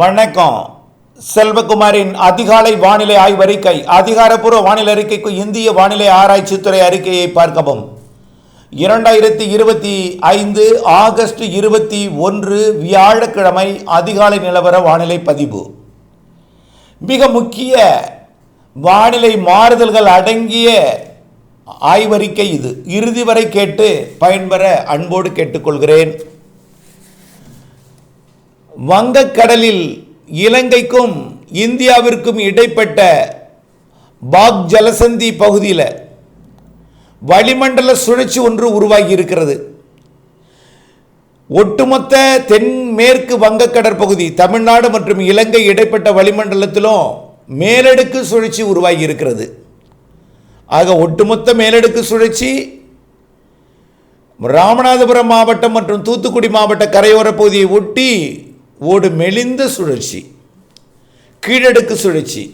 வணக்கம். செல்வகுமாரின் அதிகாலை வானிலை ஆய்வறிக்கை அதிகாரப்பூர்வ வானிலை அறிக்கைக்கு இந்திய வானிலை ஆராய்ச்சித்துறை அறிக்கையை பார்க்கவும். இரண்டாயிரத்தி இருபத்தி ஐந்து ஆகஸ்ட் இருபத்தி ஒன்று வியாழக்கிழமை அதிகாலை நிலவர வானிலை பதிவு. மிக முக்கிய வானிலை மாறுதல்கள் அடங்கிய ஆய்வறிக்கை இது. இறுதி வரை கேட்டு பயன்பெற அன்போடு கேட்டுக்கொள்கிறேன். வங்கக்கடலில் இலங்கைக்கும் இந்தியாவிற்கும் இடைப்பட்ட பாக் ஜலசந்தி பகுதியில் வளிமண்டல சுழற்சி ஒன்று உருவாகி இருக்கிறது. ஒட்டுமொத்த தென்மேற்கு வங்கக்கடற்பகுதி தமிழ்நாடு மற்றும் இலங்கை இடைப்பட்ட வளிமண்டலத்திலும் மேலடுக்கு சுழற்சி உருவாகி இருக்கிறது. ஆக ஒட்டுமொத்த மேலடுக்கு சுழற்சி ராமநாதபுரம் மாவட்டம் மற்றும் தூத்துக்குடி மாவட்ட கரையோர பகுதியை ஒட்டி ஓடு மெலிந்த சுழற்சி கீழடுக்கு சுழற்சி.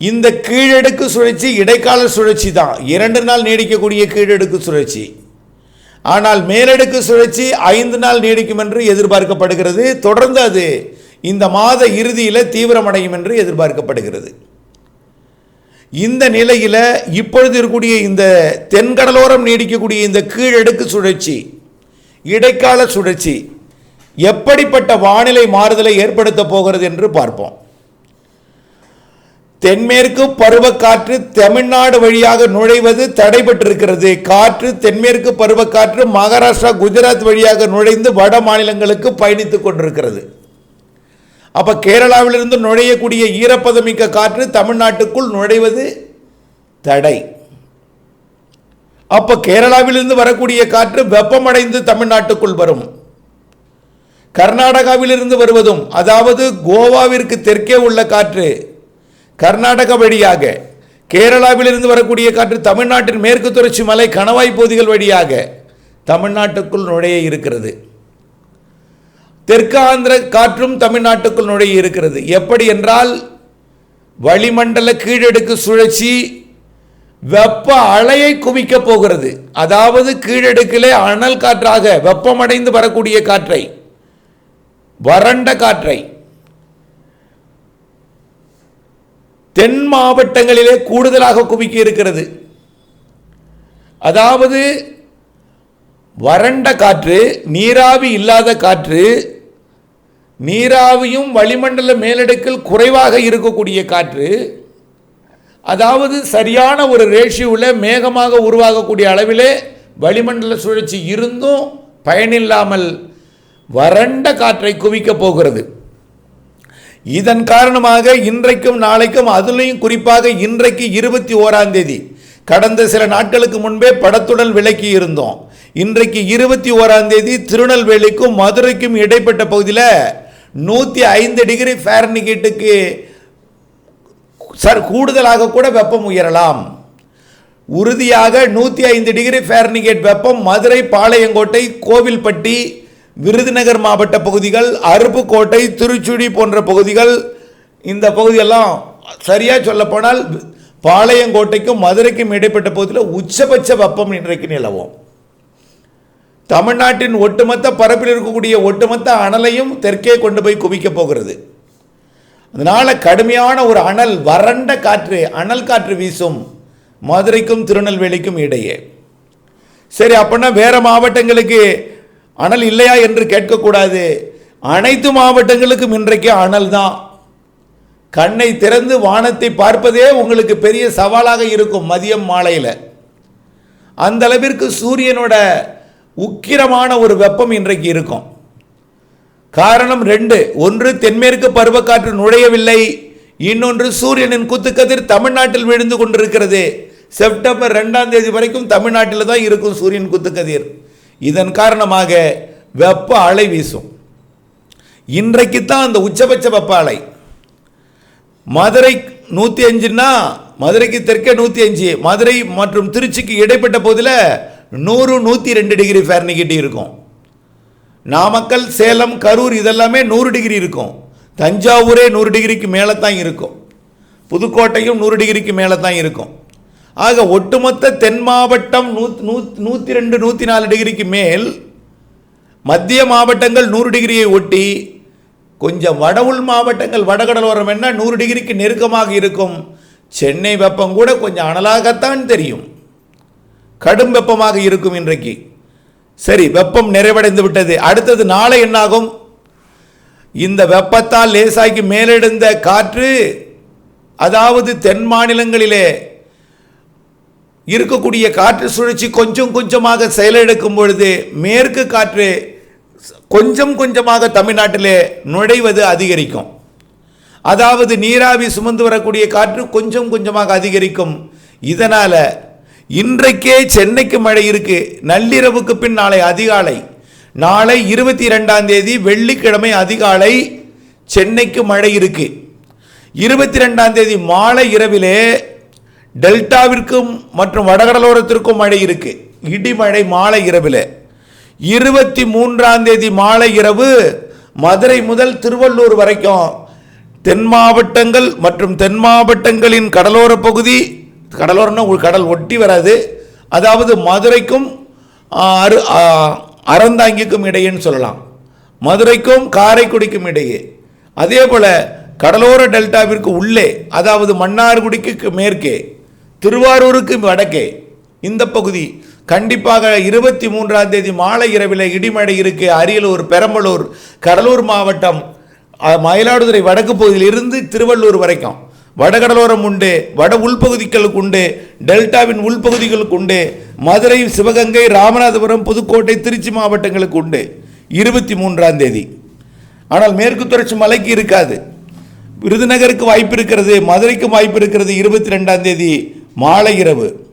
இந்த கீழடுக்கு சுழற்சி இடைக்கால சுழற்சி தான். இரண்டு நாள் நீடிக்கக்கூடிய கீழடுக்கு சுழற்சி. ஆனால் மேலடுக்கு சுழற்சி ஐந்து நாள் நீடிக்கும் என்று எதிர்பார்க்கப்படுகிறது. தொடர்ந்து அது இந்த மாத இறுதியில் தீவிரமடையும் என்று எதிர்பார்க்கப்படுகிறது. இந்த நிலையில் இப்பொழுது இருக்கக்கூடிய இந்த தென்கடலோரம் நீடிக்கக்கூடிய இந்த கீழடுக்கு சுழற்சி இடைக்கால சுழற்சி எப்படிப்பட்ட வானிலை மாறுதலை ஏற்படுத்த போகிறது என்று பார்ப்போம். தென்மேற்கு பருவக்காற்று தமிழ்நாடு வழியாக நுழைவது தடைபட்டிருக்கிறது. காற்று தென்மேற்கு பருவக்காற்று மகாராஷ்டிரா குஜராத் வழியாக நுழைந்து வட மாநிலங்களுக்கு பயணித்துக் கொண்டிருக்கிறது. அப்ப கேரளாவிலிருந்து நுழையக்கூடிய ஈரப்பதமிக்க காற்று தமிழ்நாட்டுக்குள் நுழைவது தடை. அப்ப கேரளாவிலிருந்து வரக்கூடிய காற்று வெப்பமடைந்து தமிழ்நாட்டுக்குள் வரும். கர்நாடகாவிலிருந்து வருவதும் அதாவது கோவாவிற்கு தெற்கே உள்ள காற்று கர்நாடக வழியாக கேரளாவிலிருந்து வரக்கூடிய காற்று தமிழ்நாட்டின் மேற்கு தொடர்ச்சி மலை கணவாய் பகுதிகள் வழியாக தமிழ்நாட்டுக்குள் நுழைய இருக்கிறது. தெற்கு ஆந்திர காற்றும் தமிழ்நாட்டுக்குள் நுழைய இருக்கிறது. எப்படி என்றால் வளிமண்டல கீழடுக்கு சுழற்சி வெப்ப அலையை குவிக்கப் போகிறது. அதாவது கீழடுக்கிலே அனல் காற்றாக வெப்பமடைந்து வரக்கூடிய காற்றை வறண்ட காற்றை. தென் மாவட்டங்களிலே கூடுதலாக குவிக்க இருக்கிறது. அதாவது வறண்ட காற்று நீராவி இல்லாத காற்று நீராவியும் வளிமண்டல மேலடுக்கில் குறைவாக இருக்கக்கூடிய காற்று அதாவது சரியான ஒரு ரேஷியோவில் மேகமாக உருவாகக்கூடிய அளவிலே வளிமண்டல சுழற்சி இருந்தும் பயனில்லாமல் வறண்ட காற்றை குவிக்கப் போகிறது. இதன் காரணமாக இன்றைக்கும் நாளைக்கும் அதுலேயும் குறிப்பாக இன்றைக்கு இருபத்தி ஓராம் தேதி கடந்த சில நாட்களுக்கு முன்பே படத்துடன் விலக்கி இருந்தோம். இன்றைக்கு இருபத்தி ஓராம் தேதி திருநெல்வேலிக்கும் மதுரைக்கும் இடைப்பட்ட பகுதியில் நூற்றி ஐந்து டிகிரி ஃபேரனிகேட்டுக்கு சார் கூடுதலாக கூட வெப்பம் உயரலாம். உறுதியாக நூற்றி ஐந்து டிகிரி ஃபேரனிகேட் வெப்பம் மதுரை பாளையங்கோட்டை கோவில்பட்டி விருதுநகர் மாவட்ட பகுதிகள் அருப்புக்கோட்டை திருச்சுடி போன்ற பகுதிகள் இந்த பகுதியெல்லாம் சரியாக சொல்லப்போனால் பாளையங்கோட்டைக்கும் மதுரைக்கும் இடைப்பட்ட பகுதியில் உச்சபட்ச வெப்பம் இன்றைக்கு நிலவும். தமிழ்நாட்டின் ஒட்டுமொத்த பரப்பில் இருக்கக்கூடிய ஒட்டுமொத்த அனலையும் தெற்கே கொண்டு போய் குவிக்கப் போகிறது. அதனால் கடுமையான ஒரு அனல் வறண்ட காற்று அனல் காற்று வீசும் மதுரைக்கும் திருநெல்வேலிக்கும் இடையே. சரி அப்படின்னா வேறு மாவட்டங்களுக்கு அனல் இல்லையா என்று கேட்கக்கூடாது. அனைத்து மாவட்டங்களுக்கும் இன்றைக்கு அனல் தான். கண்ணை திறந்து வானத்தை பார்ப்பதே உங்களுக்கு பெரிய சவாலாக இருக்கும் மதியம் மாலையில். அந்த அளவிற்கு சூரியனோட உக்கிரமான ஒரு வெப்பம் இன்றைக்கு இருக்கும். காரணம் ரெண்டு ஒன்று தென்மேற்கு பருவக்காற்று நுழையவில்லை. இன்னொன்று சூரியனின் குத்துக்கதிர் தமிழ்நாட்டில் விழுந்து கொண்டிருக்கிறது. செப்டம்பர் ரெண்டாம் தேதி வரைக்கும் தமிழ்நாட்டில் தான் இருக்கும் சூரியன் குத்துக்கதிர். இதன் காரணமாக வெப்ப அலை வீசும். இன்றைக்கு தான் அந்த உச்சபட்ச வெப்ப அலை. மதுரை நூற்றி அஞ்சுன்னா மதுரைக்கு தெற்கே நூற்றி அஞ்சு மதுரை மற்றும் திருச்சிக்கு இடைப்பட்ட போதில் நூறு நூற்றி ரெண்டு டிகிரி ஃபேர்னிகிட்டி இருக்கும். நாமக்கல் சேலம் கரூர் இதெல்லாமே நூறு டிகிரி இருக்கும். தஞ்சாவூரே நூறு டிகிரிக்கு மேலே தான் இருக்கும். புதுக்கோட்டையும் நூறு டிகிரிக்கு மேலே தான் இருக்கும். ஆக ஒட்டுமொத்த தென் மாவட்டம் நூத் நூத் நூற்றி ரெண்டு நூற்றி நாலு டிகிரிக்கு மேல் மத்திய மாவட்டங்கள் நூறு டிகிரியை ஒட்டி கொஞ்சம் வட உள் மாவட்டங்கள் வடகடலோரம் என்ன நூறு டிகிரிக்கு நெருக்கமாக இருக்கும். சென்னை வெப்பம் கூட கொஞ்சம் அனலாகத்தான் தெரியும். கடும் வெப்பமாக இருக்கும் இன்றைக்கு. சரி வெப்பம் நிறைவடைந்து விட்டது. அடுத்தது நாளை என்னாகும்? இந்த வெப்பத்தால் லேசாக்கி மேலெழுந்த காற்று அதாவது தென் மாநிலங்களிலே இருக்கக்கூடிய காற்று சுழற்சி கொஞ்சம் கொஞ்சமாக செயலெடுக்கும் பொழுது மேற்கு காற்று கொஞ்சம் கொஞ்சமாக தமிழ்நாட்டிலே நுழைவது அதிகரிக்கும். அதாவது நீராவி சுமந்து வரக்கூடிய காற்று கொஞ்சம் கொஞ்சமாக அதிகரிக்கும். இதனால் இன்றைக்கே சென்னைக்கு மழை இருக்கு. நள்ளிரவுக்கு பின் நாளை அதிகாலை. நாளை இருபத்தி ரெண்டாம் தேதி வெள்ளிக்கிழமை அதிகாலை சென்னைக்கு மழை இருக்கு. இருபத்தி ரெண்டாம் தேதி மாலை இரவிலே டெல்டாவிற்கும் மற்றும் வடகடலோரத்திற்கும் மழை இருக்கு. இடிமழை மாலை இரவில். இருபத்தி மூன்றாம் தேதி மாலை இரவு மதுரை முதல் திருவள்ளூர் வரைக்கும் தென் மாவட்டங்கள் மற்றும் தென் மாவட்டங்களின் கடலோர பகுதி கடலோரம்னா ஒரு கடல் ஒட்டி வராது. அதாவது மதுரைக்கும் அரு அறந்தாங்கிக்கும் இடையேன்னு சொல்லலாம். மதுரைக்கும் காரைக்குடிக்கும் இடையே. அதே போல் கடலோர டெல்டாவிற்கு உள்ளே அதாவது மன்னார்குடிக்கு மேற்கே திருவாரூருக்கு வடக்கே இந்த பகுதி. கண்டிப்பாக இருபத்தி மூன்றாம் தேதி மாலை இரவில் இடிமழை இருக்கு அரியலூர் பெரம்பலூர் கடலூர் மாவட்டம் மயிலாடுதுறை வடக்கு பகுதியில் இருந்து திருவள்ளூர் வரைக்கும். வடகடலோரம் உண்டு வட உள்பகுதிகளுக்கு உண்டு டெல்டாவின் உள்பகுதிகளுக்கு உண்டு மதுரை சிவகங்கை ராமநாதபுரம் புதுக்கோட்டை திருச்சி மாவட்டங்களுக்கு உண்டு. இருபத்தி மூன்றாம் தேதி. ஆனால் மேற்கு தொடர்ச்சி மலைக்கு இருக்காது. விருதுநகருக்கு வாய்ப்பு இருக்கிறது மதுரைக்கும் வாய்ப்பு இருக்கிறது இருபத்தி ரெண்டாம் தேதி. மாலை இரவு.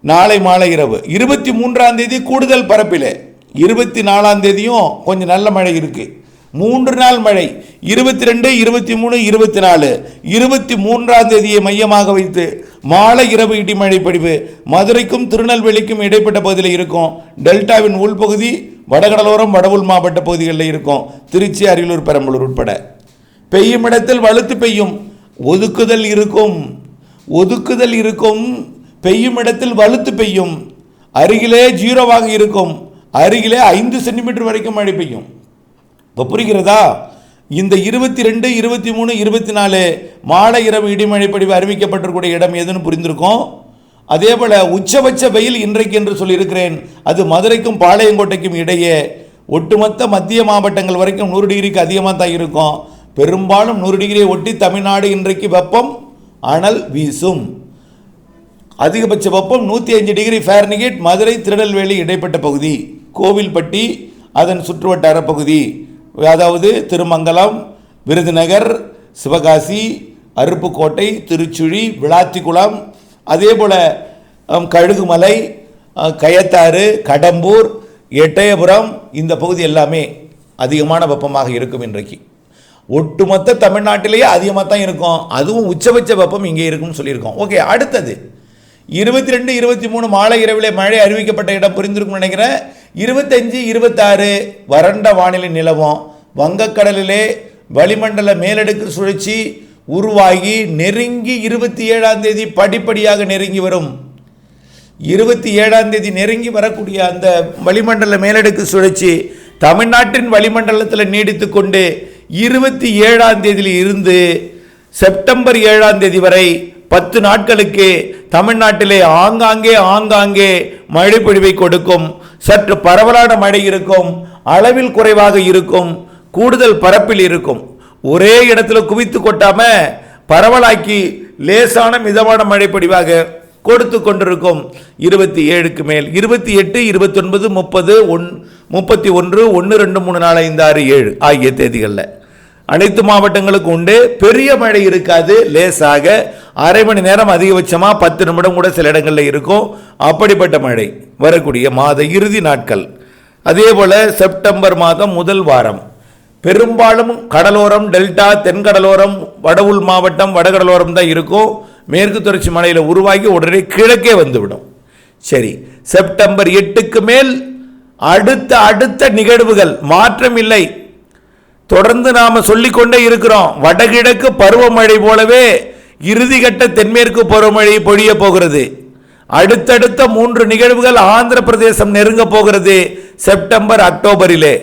நாளை மாலை இரவு. இருபத்தி மூன்றாம் தேதி கூடுதல் பரப்பில். இருபத்தி நாலாம் தேதியும் கொஞ்சம் நல்ல மழை இருக்குது மூன்று நாள் மழை. இருபத்தி ரெண்டு இருபத்தி மூணு இருபத்தி நாலு. இருபத்தி மூன்றாம் தேதியை மையமாக வைத்து மாலை இரவு இடிமழை பொழிவு மதுரைக்கும் திருநெல்வேலிக்கும் இடைப்பட்ட பகுதியில் இருக்கும். டெல்டாவின் உள்பகுதி வடகடலோரம் வடவுள் மாவட்ட பகுதிகளில் இருக்கும். திருச்சி அரியலூர் பெரம்பலூர் உட்பட. பெய்யும் இடத்தில் வலுத்து பெய்யும். ஒதுக்குதல் இருக்கும். ஒதுக்குதல் இருக்கும் பெய்யும் இடத்தில் வலுத்து பெய்யும். அருகிலே ஜீரோவாக இருக்கும். அருகிலே ஐந்து சென்டிமீட்டர் வரைக்கும் மழை பெய்யும். இப்போ புரிகிறதா? இந்த இருபத்தி ரெண்டு இருபத்தி மூணு இருபத்தி நாலு மாலை இரவு இடிமழை படிவு அறிவிக்கப்பட்டிருக்கூடிய இடம் எதுன்னு புரிந்திருக்கோம். அதே போல உச்சபட்ச வெயில் இன்றைக்கு என்று சொல்லியிருக்கிறேன். அது மதுரைக்கும் பாளையங்கோட்டைக்கும் இடையே ஒட்டுமொத்த மத்திய மாவட்டங்கள் வரைக்கும் நூறு டிகிரிக்கு அதிகமாக தான் இருக்கும். பெரும்பாலும் நூறு டிகிரியை ஒட்டி தமிழ்நாடு இன்றைக்கு வெப்பம் அனல் வீசும். அதிகபட்ச வெப்பம் நூற்றி அஞ்சு டிகிரி ஃபேரன்ஹீட் மதுரை திருநெல்வேலி இடைப்பட்ட பகுதி. கோவில்பட்டி அதன் சுற்றுவட்டார பகுதி. அதாவது திருமங்கலம் விருதுநகர் சிவகாசி அருப்புக்கோட்டை திருச்சுழி விளாத்திக்குளம் அதே போல் கழுகுமலை கயத்தாறு கடம்பூர் எட்டயபுரம் இந்த பகுதி எல்லாமே அதிகமான வெப்பமாக இருக்கும் இன்றைக்கு. ஒட்டுமொத்த தமிழ்நாட்டிலேயே அதிகமாக தான் இருக்கும். அதுவும் உச்சபட்ச வெப்பம் இங்கே இருக்கும்னு சொல்லியிருக்கோம். ஓகே அடுத்தது. இருபத்தி ரெண்டு இருபத்தி மூணு மாலை இரவிலே மழை அறிவிக்கப்பட்ட இடம் புரிந்திருக்கும்னு நினைக்கிறேன். இருபத்தஞ்சு இருபத்தாறு வறண்ட வானிலை நிலவும். வங்கக்கடலிலே வளிமண்டல மேலடுக்கு சுழற்சி உருவாகி நெருங்கி இருபத்தி ஏழாம் தேதி படிப்படியாக நெருங்கி வரும். இருபத்தி ஏழாம் தேதி நெருங்கி வரக்கூடிய அந்த வளிமண்டல மேலடுக்கு சுழற்சி தமிழ்நாட்டின் வளிமண்டலத்தில் நீடித்து கொண்டு இருபத்தி ஏழாம் தேதியில் இருந்து செப்டம்பர் ஏழாம் தேதி வரை பத்து நாட்களுக்கு தமிழ்நாட்டிலே ஆங்காங்கே ஆங்காங்கே மழை பொழிவை கொடுக்கும். சற்று பரவலான மழை இருக்கும். அளவில் குறைவாக இருக்கும். கூடுதல் பரப்பில் இருக்கும். ஒரே இடத்துல குவித்து கொட்டாம பரவலாக்கி லேசான மிதமான மழை பொழிவாக கொடுத்து கொண்டிருக்கும். இருபத்தி ஏழுக்கு மேல். இருபத்தி எட்டு இருபத்தொன்பது முப்பது ஒன் முப்பத்தி ஒன்று ஒன்று ரெண்டு மூணு நாலு ஐந்து ஆறு ஏழு ஆகிய தேதிகளில். அனைத்து மாவட்டங்களுக்கும் உண்டு. பெரிய மழை இருக்காது. லேசாக. அரை மணி நேரம் அதிகபட்சமாக பத்து நிமிடம் கூட சில இடங்களில் இருக்கும். அப்படிப்பட்ட மழை. வரக்கூடிய மாத இறுதி நாட்கள். அதே போல் செப்டம்பர் மாதம் முதல் வாரம். பெரும்பாலும் கடலோரம் டெல்டா தென்கடலோரம் வடவுள் மாவட்டம் வடகடலோரம் தான் இருக்கும். மேற்கு தொடர்ச்சி மலையில் உருவாகி உடனே கிழக்கே வந்துவிடும். சரி. செப்டம்பர் எட்டுக்கு மேல் அடுத்த அடுத்த நிகழ்வுகள். மாற்றம் இல்லை. தொடர்ந்து நாம் சொல்லிக்கொண்டே இருக்கிறோம். வடகிழக்கு பருவமழை போலவே இறுதிக்கட்ட தென்மேற்கு பருவமழை பொழிய போகிறது. அடுத்தடுத்த மூன்று நிகழ்வுகள் ஆந்திர பிரதேசம் நெருங்க போகிறது. செப்டம்பர் அக்டோபரிலே.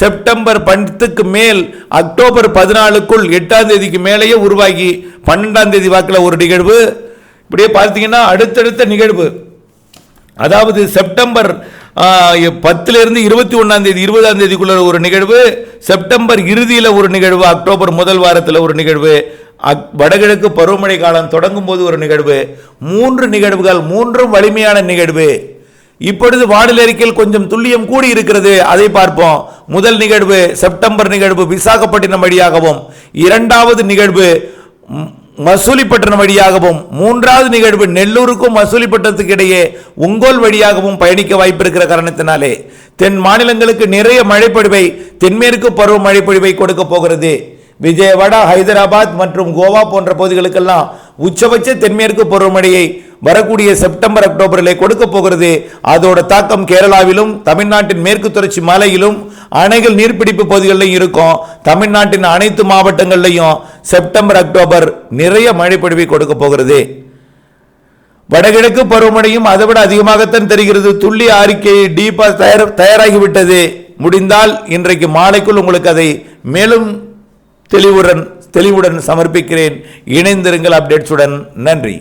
செப்டம்பர் பத்துக்கு மேல் அக்டோபர் பதினாலுக்குள் எட்டாம் தேதிக்கு மேலேயே உருவாகி பன்னெண்டாம் தேதி வாக்கில் ஒரு நிகழ்வு. இப்படியே பார்த்தீங்கன்னா அடுத்தடுத்த நிகழ்வு. அதாவது செப்டம்பர் பத்துலேருந்து இருபத்தி ஒன்றாம் தேதி இருபதாம் தேதிக்குள்ள ஒரு நிகழ்வு செப்டம்பர் இறுதியில் ஒரு நிகழ்வு அக்டோபர் முதல் வாரத்தில் ஒரு நிகழ்வு அக்- வடகிழக்கு பருவமழை காலம் தொடங்கும் போது ஒரு நிகழ்வு மூன்று நிகழ்வுகள் மூன்றும் வலிமையான நிகழ்வு. இப்பொழுது வானிலை அறிக்கையில் கொஞ்சம் துல்லியம் கூடி இருக்கிறது அதை பார்ப்போம். முதல் நிகழ்வு செப்டம்பர் நிகழ்வு விசாகப்பட்டினம் வழியாகவும் இரண்டாவது நிகழ்வு மசூலிப்பட்டினம் வழியாகவும் மூன்றாவது நிகழ்வு நெல்லூருக்கும் மசூலிப்பட்டினத்துக்கு இடையே உங்கோல் வழியாகவும் பயணிக்க வாய்ப்பிருக்கிற காரணத்தினாலே தென் மாநிலங்களுக்கு நிறைய மழைப்பொழிவை தென்மேற்கு பருவ மழைப்பொழிவை கொடுக்க போகிறது. விஜயவாடா ஹைதராபாத் மற்றும் கோவா போன்ற பகுதிகளுக்கெல்லாம் உச்சபட்ச தென்மேற்கு பருவமழையை வரக்கூடிய செப்டம்பர் அக்டோபரிலே கொடுக்க போகிறது. அதோட தாக்கம் கேரளாவிலும் தமிழ்நாட்டின் மேற்கு தொடர்ச்சி மலையிலும் அணைகள் நீர்பிடிப்பு பகுதிகளிலும் இருக்கும். தமிழ்நாட்டின் அனைத்து மாவட்டங்கள்லையும் செப்டம்பர் அக்டோபர் நிறைய மழைப்பொழிவை கொடுக்க போகிறது. வடகிழக்கு பருவமழையும் அதை விட அதிகமாகத்தான் தெரிகிறது. துள்ளி அறிக்கை டீப்பா தயார் தயாராகிவிட்டது. முடிந்தால் இன்றைக்கு மாலைக்குள் உங்களுக்கு அதை மேலும் தெளிவுடன் தெளிவுடன் சமர்ப்பிக்கிறேன். இணைந்திருங்கள் அப்டேட்ஸுடன் நன்றி.